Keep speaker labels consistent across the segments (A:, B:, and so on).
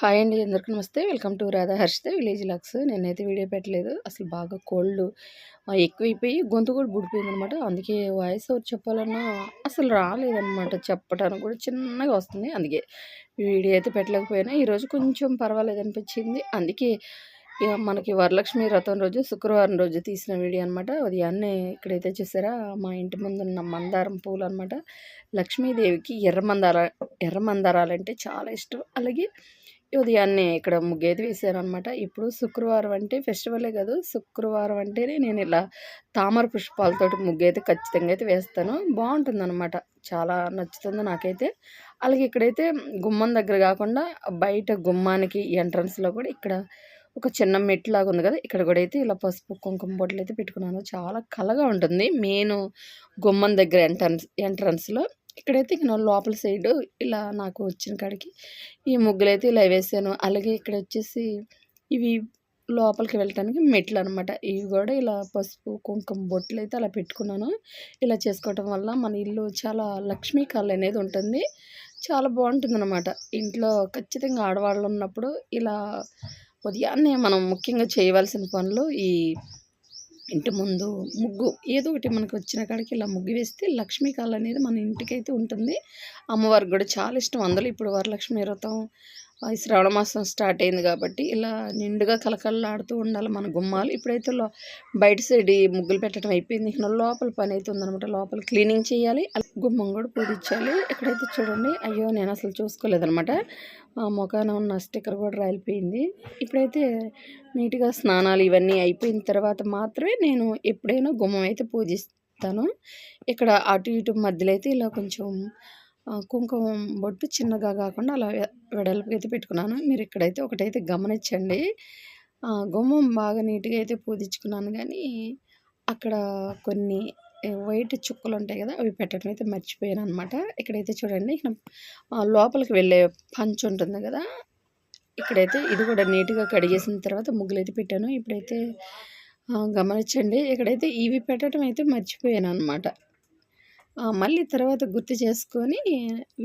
A: Hi అండి అందరికీ నమస్తే. Welcome to Radha Harshita village vlogs. నేనైతే వీడియో పెట్టలేదు. అసలు బాగా కోల్డ్ ఎక్కువైపోయి గొంతు కూడా బుడిపోయింది అనమాట అందుకే వాయిస్ ఓవర్ చెప్పాలన్నా అసలు రాలేదన్నమాట చెప్పడానికి కూడా చిన్నగా వస్తుంది. అందుకే వీడియో అయితే పెట్టలేకపోయినా. ఈరోజు కొంచెం పర్వాలేదు అనిపించింది. అందుకే ఇక మనకి వరలక్ష్మి వ్రతం రోజు శుక్రవారం రోజు తీసిన వీడియో అనమాట. ఉదయాన్నే ఇక్కడైతే చూసారా మా ఇంటి ముందు ఉన్న మందారం పూలు అనమాట. లక్ష్మీదేవికి ఎర్ర మందార ఎర్ర మందారాలంటే చాలా ఇష్టం. అలాగే ఉదయాన్నే ఇక్కడ ముగ్గేది వేసాను అనమాట ఇప్పుడు శుక్రవారం అంటే ఫెస్టివలే కాదు శుక్రవారం అంటేనే నేను ఇలా తామర పుష్పాలతోటి ముగ్గైతే ఖచ్చితంగా అయితే వేస్తాను. బాగుంటుంది అనమాట చాలా నచ్చుతుంది నాకైతే. అలాగే ఇక్కడైతే గుమ్మం దగ్గర కాకుండా బయట గుమ్మానికి ఎంట్రన్స్లో కూడా ఇక్కడ ఒక చిన్న మెట్లు లాగా ఉంది కదా ఇక్కడ కూడా అయితే ఇలా పసుపు కుంకుమ బొట్లు అయితే పెట్టుకున్నాను. చాలా కలగా ఉంటుంది. మెయిన్ గుమ్మం దగ్గర ఎంట్రన్స్ ఎంట్రన్స్లో ఇక్కడైతే ఇక లోపల సైడ్ ఇలా నాకు వచ్చిన కాడికి ఈ ముగ్గులు అయితే ఇలా వేసాను. అలాగే ఇక్కడ వచ్చేసి ఇవి లోపలికి వెళ్ళటానికి మెట్లు అనమాట ఇవి కూడా ఇలా పసుపు కుంకుమ బొట్లు అయితే అలా పెట్టుకున్నాను. ఇలా చేసుకోవటం వల్ల మన ఇల్లు చాలా లక్ష్మీ కళ అనేది ఉంటుంది. చాలా బాగుంటుంది అనమాట ఇంట్లో ఖచ్చితంగా ఆడవాళ్ళు ఉన్నప్పుడు ఇలా ఉదయాన్నే మనం ముఖ్యంగా చేయవలసిన పనులు ఈ ఇంటి ముందు ముగ్గు ఏదో ఒకటి మనకు వచ్చిన కాడికి ఇలా ముగ్గు వేస్తే లక్ష్మీ కాల అనేది మన ఇంటికైతే ఉంటుంది. అమ్మవారికి కూడా చాలా ఇష్టం. అందులో ఇప్పుడు వరలక్ష్మి వ్రతం ఈ శ్రావణ మాసం స్టార్ట్ అయింది కాబట్టి ఇలా నిండుగా కలకలలాడుతూ ఉండాలి మన గుమ్మాలు. ఇప్పుడైతే బయట సైడ్ ముగ్గులు పెట్టడం అయిపోయింది. ఇక్కడ లోపల పని అయితే ఉందనమాట లోపల క్లీనింగ్ చేయాలి. గుమ్మం కూడా పూజించాలి. ఇక్కడైతే చూడండి అయ్యో నేను అసలు చూసుకోలేదనమాట ముఖాన ఉన్న స్టిక్కర్ కూడా రాలిపోయింది. ఇప్పుడైతే నీట్గా స్నానాలు ఇవన్నీ అయిపోయిన తర్వాత మాత్రమే నేను ఎప్పుడైనా గుమ్మం అయితే పూజిస్తాను. ఇక్కడ అటు ఇటు మధ్యలో అయితే ఇలా కొంచెం కుంకుమ బొట్టు చిన్నగా కాకుండా అలా వెడల్పుగా అయితే పెట్టుకున్నాను. మీరు ఇక్కడైతే ఒకటైతే గమనించండి. గుమ్మం బాగా నీట్గా అయితే పూజించుకున్నాను. కానీ అక్కడ కొన్ని వైట్ చుక్కలు ఉంటాయి కదా అవి పెట్టడం అయితే మర్చిపోయాను అనమాట ఇక్కడైతే చూడండి లోపలికి వెళ్ళే పంచ్ ఉంటుంది కదా ఇక్కడైతే ఇది కూడా నీట్గా కడిగేసిన తర్వాత ముగ్గులు అయితే పెట్టాను. ఇప్పుడైతే గమనించండి ఇక్కడైతే ఇవి పెట్టడం అయితే మర్చిపోయాను అనమాట మళ్ళీ తర్వాత గుర్తు చేసుకొని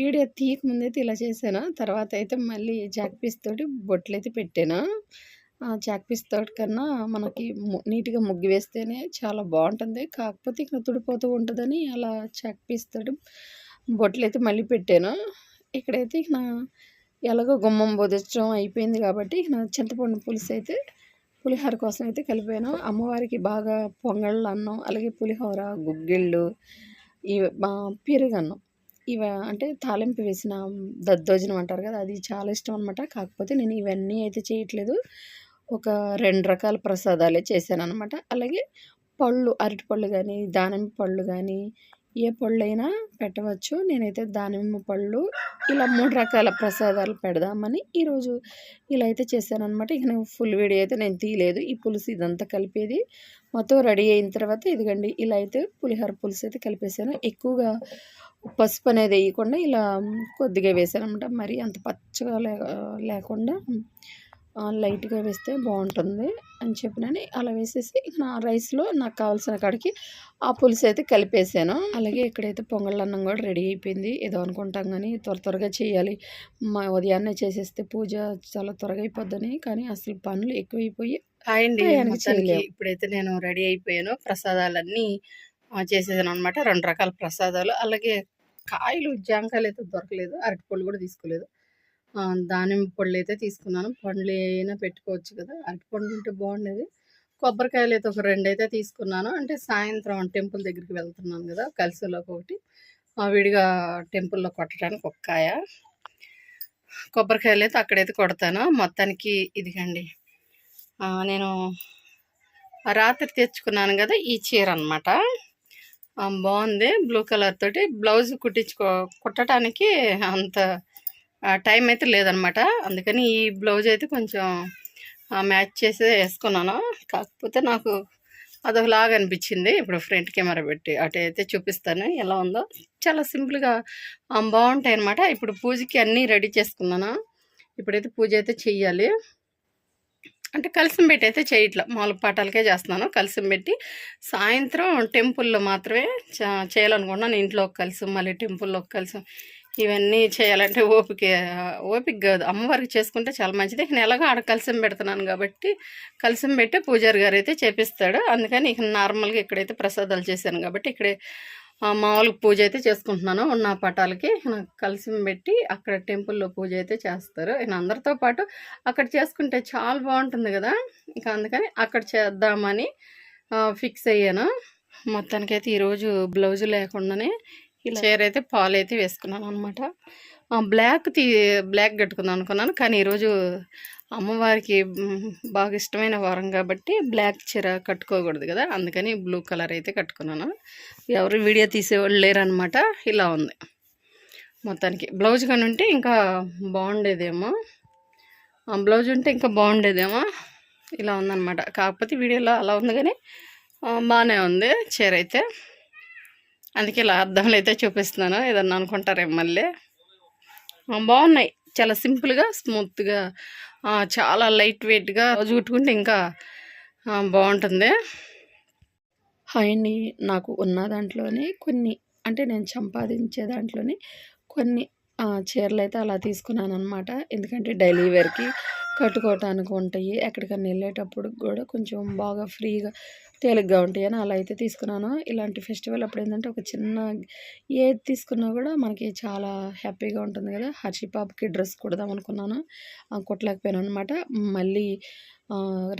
A: వీడియో తీయకముందైతే ఇలా చేశాను. తర్వాత అయితే మళ్ళీ జాక్ పీస్ తోటి బొట్లు అయితే పెట్టాను. చాక్ పీస్ తోటి కన్నా మనకి నీట్గా ముగ్గు వేస్తేనే చాలా బాగుంటుంది. కాకపోతే ఇక్కడ తుడిపోతూ ఉంటుందని అలా చాక్ పీస్ తోటి బొట్లు అయితే మళ్ళీ పెట్టాను. ఇక్కడైతే ఇక ఎలాగో గుమ్మం బొదచడం అయిపోయింది కాబట్టి ఇక చింతపండు పులుసు అయితే పులిహోర కోసం అయితే కలిపాను. అమ్మవారికి బాగా పొంగళ్ళు అన్నం అలాగే పులిహోర గుగ్గిళ్ళు ఇవి పెరుగన్నం ఇవ అంటే తాలింపు వేసిన దద్దోజనం అంటారు కదా అది చాలా ఇష్టం అనమాట కాకపోతే నేను ఇవన్నీ అయితే చేయట్లేదు. ఒక రెండు రకాల ప్రసాదాలే చేశాను అనమాట అలాగే పళ్ళు అరటిపళ్ళు కానీ దానిమ్మ పళ్ళు కానీ ఏ పళ్ళైనా పెట్టవచ్చు. నేనైతే దానిమ్మ పళ్ళు ఇలా మూడు రకాల ప్రసాదాలు పెడదామని ఈరోజు ఇలా అయితే చేశాను అనమాట ఇక నేను ఫుల్ వీడియో అయితే నేను తీయలేదు. ఈ పులుసు ఇదంతా కలిపేది మొత్తం రెడీ అయిన తర్వాత ఇదిగండి ఇలా అయితే పులిహోర పులుసు అయితే కలిపేసాను ఎక్కువగా పసుపు అనేది వేయకుండా ఇలా కొద్దిగా వేసాను అనమాట మరి అంత పచ్చగా లేకుండా లైట్గా వేస్తే బాగుంటుంది అని చెప్పినని అలా వేసేసి నా రైస్లో నాకు కావాల్సిన కాడికి ఆ పులుసు అయితే కలిపేసాను. అలాగే ఇక్కడైతే పొంగల్ అన్నం కూడా రెడీ అయిపోయింది. ఏదో అనుకుంటాం కానీ త్వర త్వరగా చేయాలి. మా ఉదయాన్నే చేసేస్తే పూజ చాలా త్వరగా అయిపోద్దని కానీ అసలు పనులు ఎక్కువైపోయి
B: అండి. ఇప్పుడైతే నేను రెడీ అయిపోయాను. ప్రసాదాలన్నీ చేసేసాను అనమాట రెండు రకాల ప్రసాదాలు. అలాగే కాయలు జాంకాయలు అయితే దొరకలేదు. అరటిపళ్ళు కూడా తీసుకోలేదు. దానిమ్మ పళ్ళు అయితే తీసుకున్నాను. పండ్లు అయినా పెట్టుకోవచ్చు కదా. అరటిపండు ఉంటే బాగుండేది. కొబ్బరికాయలు అయితే ఒక రెండు అయితే తీసుకున్నాను. అంటే సాయంత్రం టెంపుల్ దగ్గరికి వెళ్తున్నాను కదా కలిసిలోకి ఒకటి. విడిగా టెంపుల్లో కొట్టడానికి ఒక కాయ. కొబ్బరికాయలు అయితే అక్కడైతే కొడతాను. మొత్తానికి ఇదిగండి. నేను రాత్రి తెచ్చుకున్నాను కదా ఈ చీర అనమాట బాగుంది. బ్లూ కలర్ తోటి బ్లౌజ్ కుట్టించుకో కుట్టడానికి అంత టైం అయితే లేదనమాట. అందుకని ఈ బ్లౌజ్ అయితే కొంచెం మ్యాచ్ చేసి వేసుకున్నాను. కాకపోతే నాకు అదొకలాగా అనిపించింది. ఇప్పుడు ఫ్రంట్ కెమెరా పెట్టి అటు అయితే చూపిస్తాను. ఎలా ఉందో. చాలా సింపుల్గా బాగుంటాయి అనమాట ఇప్పుడు పూజకి అన్నీ రెడీ చేసుకున్నాను. ఇప్పుడైతే పూజ అయితే చెయ్యాలి. అంటే కలిసి పెట్టి అయితే చేయట్లా మామూలు పాఠాలకే చేస్తున్నాను. కలిసి పెట్టి సాయంత్రం టెంపుల్లో మాత్రమే చేయాలనుకుంటున్నాను. ఇంట్లో కలిసి మళ్ళీ టెంపుల్లో కలిసి ఇవన్నీ చేయాలంటే ఓపిక ఓపిక కాదు. అమ్మవారికి చేసుకుంటే చాలా మంచిది. ఇక ఎలాగో ఆడ కలిసం పెడుతున్నాను కాబట్టి కలిసం పెట్టి పూజారి గారు అయితే చేపిస్తాడు. అందుకని ఇక నార్మల్గా ఇక్కడైతే ప్రసాదాలు చేశాను కాబట్టి ఇక్కడే మామూలుగా పూజ అయితే చేసుకుంటున్నాను. ఉన్న పటాలకి నాకు కలిసి పెట్టి అక్కడ టెంపుల్లో పూజ అయితే చేస్తారు. నేను అందరితో పాటు అక్కడ చేసుకుంటే చాలా బాగుంటుంది కదా. ఇక అందుకని అక్కడ చేద్దామని ఫిక్స్ అయ్యాను. మొత్తానికైతే ఈరోజు బ్లౌజ్ లేకుండానే చీర అయితే పాలు అయితే వేసుకున్నాను అనమాట బ్లాక్ తీ బ్లాక్ కట్టుకుందాం అనుకున్నాను. కానీ ఈరోజు అమ్మవారికి బాగా ఇష్టమైన వారం కాబట్టి బ్లాక్ చీర కట్టుకోకూడదు కదా. అందుకని బ్లూ కలర్ అయితే కట్టుకున్నాను. ఎవరు వీడియో తీసేవాళ్ళు లేరనమాట ఇలా ఉంది. మొత్తానికి బ్లౌజ్ కానీ ఉంటే ఇంకా బాగుండేదేమో. ఆ బ్లౌజ్ ఉంటే ఇంకా బాగుండేదేమో. ఇలా ఉందన్నమాట. కాకపోతే వీడియోలో అలా ఉంది కానీ బాగానే ఉంది చీర అయితే. అందుకే ఇలా అద్దంలో అయితే చూపిస్తున్నాను. ఏదన్నా అనుకుంటారేమో మళ్ళీ. బాగున్నాయి. చాలా సింపుల్గా స్మూత్గా చాలా లైట్ వెయిట్గా రోజు కుట్టుకుంటే ఇంకా బాగుంటుంది.
A: హాయ్ నాకు ఉన్న దాంట్లోనే కొన్ని అంటే నేను సంపాదించే దాంట్లోనే కొన్ని చీరలు అయితే అలా తీసుకున్నాను అనమాట ఎందుకంటే డైలీ వేర్కి కట్టుకోవటానికి ఉంటాయి. ఎక్కడికన్నా వెళ్ళేటప్పుడు కూడా కొంచెం బాగా ఫ్రీగా తేలిగ్గా ఉంటాయి అని అలా అయితే తీసుకున్నాను. ఇలాంటి ఫెస్టివల్ అప్పుడు ఏంటంటే ఒక చిన్న ఏది తీసుకున్నా కూడా మనకి చాలా హ్యాపీగా ఉంటుంది కదా. హర్షి పాపకి డ్రెస్ కుడదాం అనుకున్నాను. కుట్టలేకపోయాను అనమాట మళ్ళీ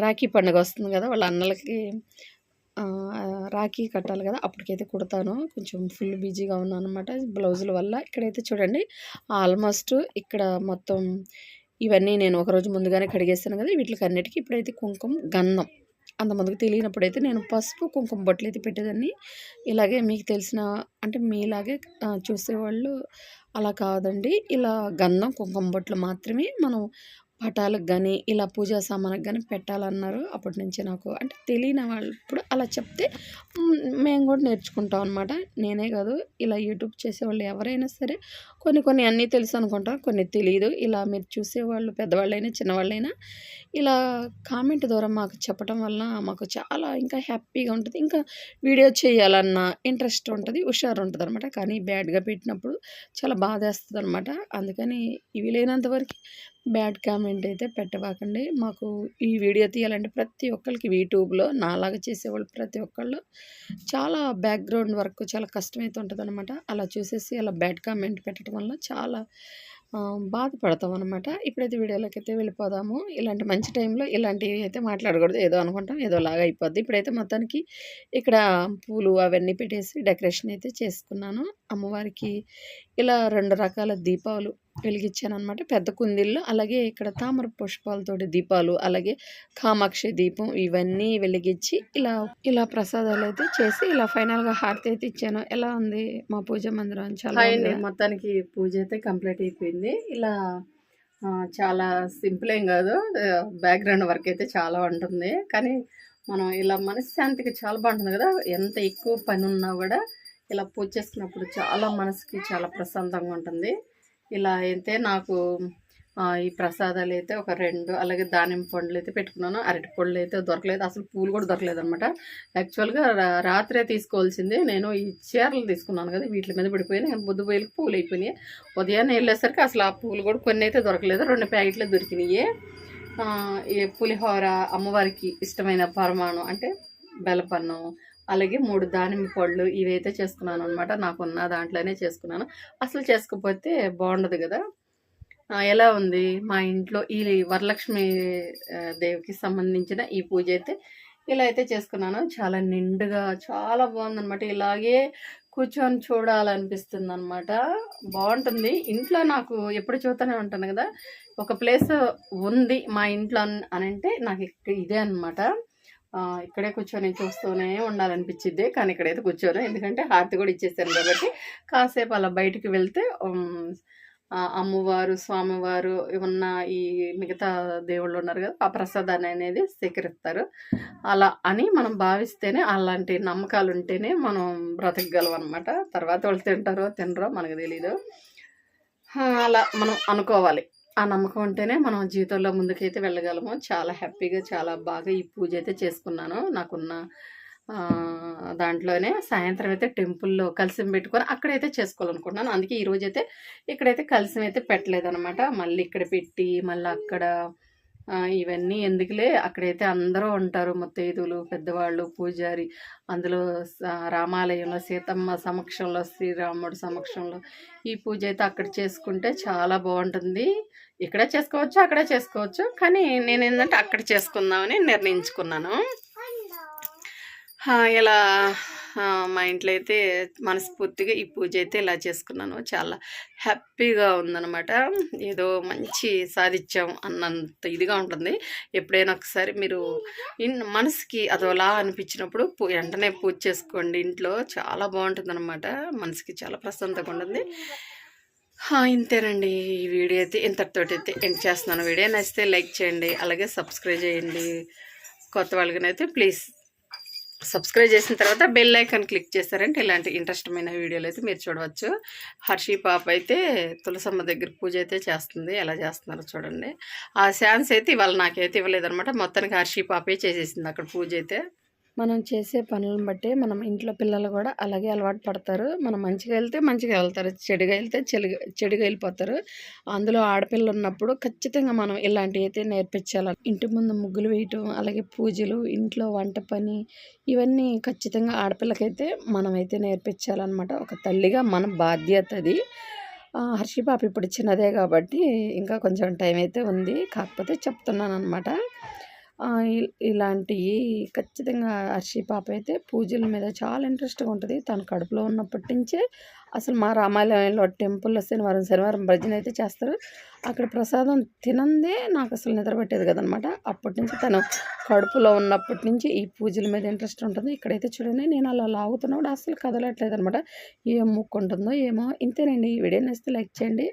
A: రాఖీ పండుగ వస్తుంది కదా వాళ్ళ అన్నలకి రాఖీ కట్టాలి కదా అప్పటికైతే కుడతాను. కొంచెం ఫుల్ బిజీగా ఉన్నాను అనమాట బ్లౌజుల వల్ల. ఇక్కడైతే చూడండి ఆల్మోస్ట్ ఇక్కడ మొత్తం ఇవన్నీ నేను ఒకరోజు ముందుగానే కడిగేస్తాను కదా వీటికి అన్నిటికీ ఇప్పుడైతే కుంకుమ గంధం అంతమందికి అయితే నేను పసుపు కుంకుమ బొట్లు అయితే పెట్టేదాన్ని. ఇలాగే మీకు తెలిసిన అంటే మీలాగే చూసేవాళ్ళు అలా కాదండి. ఇలా గంధం కుంకుమ బొట్లు మాత్రమే మనం పటాలకు కానీ ఇలా పూజా సామానికి కానీ పెట్టాలన్నారు. అప్పటి నుంచి నాకు అంటే తెలియని వాళ్ళు ఇప్పుడు అలా చెప్తే మేము కూడా నేర్చుకుంటాం అనమాట నేనే కాదు ఇలా యూట్యూబ్ చేసేవాళ్ళు ఎవరైనా సరే కొన్ని కొన్ని అన్నీ తెలుసు అనుకుంటాం కొన్ని తెలియదు ఇలా మీరు చూసేవాళ్ళు పెద్దవాళ్ళైనా చిన్నవాళ్ళైనా ఇలా కామెంట్ ద్వారా మాకు చెప్పడం వలన మాకు చాలా ఇంకా హ్యాపీగా ఉంటుంది. ఇంకా వీడియో చేయాలన్న ఇంట్రెస్ట్ ఉంటుంది హుషారు ఉంటుంది అనమాట కానీ బ్యాడ్గా పెట్టినప్పుడు చాలా బాధేస్తుంది అనమాట అందుకని ఇవి లేనంతవరకు బ్యాడ్ కామెంట్ అయితే పెట్టవాకండి మాకు ఈ వీడియో తీయాలంటే ప్రతి ఒక్కరికి యూట్యూబ్లో నాలాగా చేసేవాళ్ళు ప్రతి ఒక్కళ్ళు. చాలా బ్యాక్గ్రౌండ్ వర్క్ చాలా కష్టమైతే ఉంటుంది అనమాట అలా చూసేసి అలా బ్యాడ్ కామెంట్ పెట్టడం వల్ల చాలా బాధపడతాం అనమాట ఇప్పుడైతే వీడియోలోకి అయితే వెళ్ళిపోదాము. ఇలాంటి మంచి టైంలో ఇలాంటివి అయితే మాట్లాడకూడదు. ఏదో అనుకుంటాం ఏదో లాగా అయిపోద్ది. ఇప్పుడైతే మొత్తానికి ఇక్కడ పూలు అవన్నీ పెట్టేసి డెకరేషన్ అయితే చేసుకున్నాను. అమ్మవారికి ఇలా రెండు రకాల దీపాలు వెలిగించాను అనమాట పెద్ద కుందిళ్ళు అలాగే ఇక్కడ తామర పుష్పాలతోటి దీపాలు అలాగే కామాక్షి దీపం ఇవన్నీ వెలిగించి ఇలా ఇలా ప్రసాదాలు అయితే చేసి ఇలా ఫైనల్గా హారతి అయితే ఇచ్చాను. ఎలా ఉంది మా పూజ మందిరం? చాలా?
B: మొత్తానికి పూజ అయితే కంప్లీట్ అయిపోయింది. ఇలా చాలా సింపుల్ ఏం కాదు. బ్యాక్గ్రౌండ్ వర్క్ అయితే చాలా ఉంటుంది కానీ మనం ఇలా మనశ్శాంతికి చాలా బాగుంటుంది కదా. ఎంత ఎక్కువ పని ఉన్నా కూడా ఇలా పూజ చేసుకున్నప్పుడు చాలా మనసుకి చాలా ప్రశాంతంగా ఉంటుంది. ఇలా అయితే నాకు ఈ ప్రసాదాలు అయితే ఒక రెండు అలాగే దానిమ్మ పండ్లు అయితే పెట్టుకున్నాను. అరటి పళ్ళు అయితే దొరకలేదు. అసలు పూలు కూడా దొరకలేదు అనమాట యాక్చువల్గా రాత్రే తీసుకోవాల్సిందే. నేను ఈ చీరలు తీసుకున్నాను కదా వీటి మీద పడిపోయినాయి కానీ బుద్ధ పూలు అయిపోయినాయి. ఉదయాన్నే వెళ్ళేసరికి అసలు ఆ పూలు కూడా కొన్ని అయితే దొరకలేదు. రెండు ప్యాకెట్లు దొరికినాయి. ఈ పులిహోర అమ్మవారికి ఇష్టమైన పరమాణం అంటే బెల్లపన్నం అలాగే మూడు దానిమ్మ పళ్ళు ఇవైతే చేసుకున్నాను అనమాట నాకున్న దాంట్లోనే చేసుకున్నాను. అసలు చేసుకోకపోతే బాగుండదు కదా. ఎలా ఉంది? మా ఇంట్లో ఈ వరలక్ష్మి దేవికి సంబంధించిన ఈ పూజ అయితే ఇలా అయితే చేసుకున్నాను. చాలా నిండుగా చాలా బాగుందన్నమాట. ఇలాగే కూర్చొని చూడాలనిపిస్తుంది అనమాట బాగుంటుంది. ఇంట్లో నాకు ఎప్పుడు చూస్తూనే ఉంటాను కదా. ఒక ప్లేస్ ఉంది మా ఇంట్లో అని అంటే నాకు ఇదే అనమాట ఇక్కడే కూర్చొని చూస్తూనే ఉండాలనిపించింది కానీ ఇక్కడైతే కూర్చోను. ఎందుకంటే హారతి కూడా ఇచ్చేసాను కాబట్టి కాసేపు అలా బయటికి వెళ్తే అమ్మవారు స్వామివారు ఉన్న ఈ మిగతా దేవుళ్ళు ఉన్నారు కదా ఆ ప్రసాదాన్ని అనేది స్వీకరిస్తారు. అలా అని మనం భావిస్తేనే అలాంటి నమ్మకాలు ఉంటేనే మనం బ్రతకగలం అనమాట తర్వాత వాళ్ళు తింటారో తినరో మనకు తెలీదు. అలా మనం అనుకోవాలి. ఆ నమ్మకం ఉంటేనే మనం జీవితంలో ముందుకైతే వెళ్ళగలము. చాలా హ్యాపీగా చాలా బాగా ఈ పూజ అయితే చేసుకున్నాను. నాకున్న దాంట్లోనే సాయంత్రం అయితే టెంపుల్లో కలిసి పెట్టుకొని అక్కడైతే చేసుకోవాలనుకుంటున్నాను. అందుకే ఈరోజు అయితే ఇక్కడైతే కలిసి అయితే పెట్టలేదన్నమాట. మళ్ళీ ఇక్కడ పెట్టి మళ్ళీ అక్కడ ఇవన్నీ ఎందుకులే? అక్కడైతే అందరూ ఉంటారు ముత్తైదులు పెద్దవాళ్ళు పూజారి. అందులో రామాలయంలో సీతమ్మ సమక్షంలో శ్రీరాముడు సమక్షంలో ఈ పూజ అయితే అక్కడ చేసుకుంటే చాలా బాగుంటుంది. ఇక్కడ చేసుకోవచ్చు అక్కడ చేసుకోవచ్చు. కానీ నేను ఏంటంటే అక్కడ చేసుకుందామని నిర్ణయించుకున్నాను. ఇలా మా ఇంట్లో అయితే మనస్ఫూర్తిగా ఈ పూజ అయితే ఇలా చేసుకున్నాను. చాలా హ్యాపీగా ఉందనమాట ఏదో మంచి సాధించాం అన్నంత ఇదిగా ఉంటుంది. ఎప్పుడైనా ఒకసారి మీరు ఇన్ మనసుకి అదోలా అనిపించినప్పుడు పూ- వెంటనే పూజ చేసుకోండి ఇంట్లో. చాలా బాగుంటుంది అనమాట మనసుకి చాలా ప్రశాంతంగా ఉంటుంది. ఇంతేనండి. ఈ వీడియో అయితే ఇంతటితోటి అయితే ఎండ్ చేస్తున్నాను. వీడియో నచ్చితే లైక్ చేయండి. అలాగే సబ్స్క్రైబ్ చేయండి. కొత్త వాళ్ళకనైతే ప్లీజ్ సబ్స్క్రైబ్ చేసిన తర్వాత బెల్ ఐకాన్ క్లిక్ చేస్తారంటే ఇలాంటి ఇంట్రెస్టమైన వీడియోలు అయితే మీరు చూడవచ్చు. హర్షి పాప అయితే తులసమ్మ దగ్గర పూజ అయితే చేస్తుంది. ఎలా చేస్తున్నారో చూడండి. ఆ శాన్స్ అయితే ఇవాళ నాకైతే ఇవ్వలేదన్నమాట. మొత్తానికి హర్షి పాపే చేసేసింది అక్కడ పూజ అయితే.
A: మనం చేసే పనులను బట్టి మనం ఇంట్లో పిల్లలు కూడా అలాగే అలవాటు పడతారు. మనం మంచిగా వెళ్తే మంచిగా వెళ్తారు. చెడుగా వెళ్తే చెడుగా చెడుగా వెళ్ళిపోతారు. అందులో ఆడపిల్లలు ఉన్నప్పుడు ఖచ్చితంగా మనం ఇలాంటివి అయితే నేర్పించాలి. ఇంటి ముందు ముగ్గులు వేయటం అలాగే పూజలు ఇంట్లో వంట పని ఇవన్నీ ఖచ్చితంగా ఆడపిల్లకైతే మనమైతే నేర్పించాలన్నమాట. ఒక తల్లిగా మన బాధ్యత అది. హర్షి పాప ఇప్పుడు చిన్నదే కాబట్టి ఇంకా కొంచెం టైం అయితే ఉంది. కాకపోతే చెప్తున్నాను అనమాట ఇలాంటివి ఖచ్చితంగా హర్షి పాప అయితే పూజల మీద చాలా ఇంట్రెస్ట్గా ఉంటుంది. తను కడుపులో ఉన్నప్పటి నుంచే అసలు మా రామాలయంలో టెంపుల్లో శనివారం శనివారం భజన అయితే చేస్తారు. అక్కడ ప్రసాదం తినందే నాకు అసలు నిద్ర పట్టేది కదనమాట. అప్పటి నుంచి తను కడుపులో ఉన్నప్పటి నుంచి ఈ పూజల మీద ఇంట్రెస్ట్ ఉంటుంది. ఇక్కడైతే చూడండి నేను అలా లాగుతున్నా కూడా అసలు కదలట్లేదు అనమాట ఏం ముక్కు ఉంటుందో ఏమో. ఇంతేనండి. ఈ వీడియో నచ్చితే లైక్ చేయండి.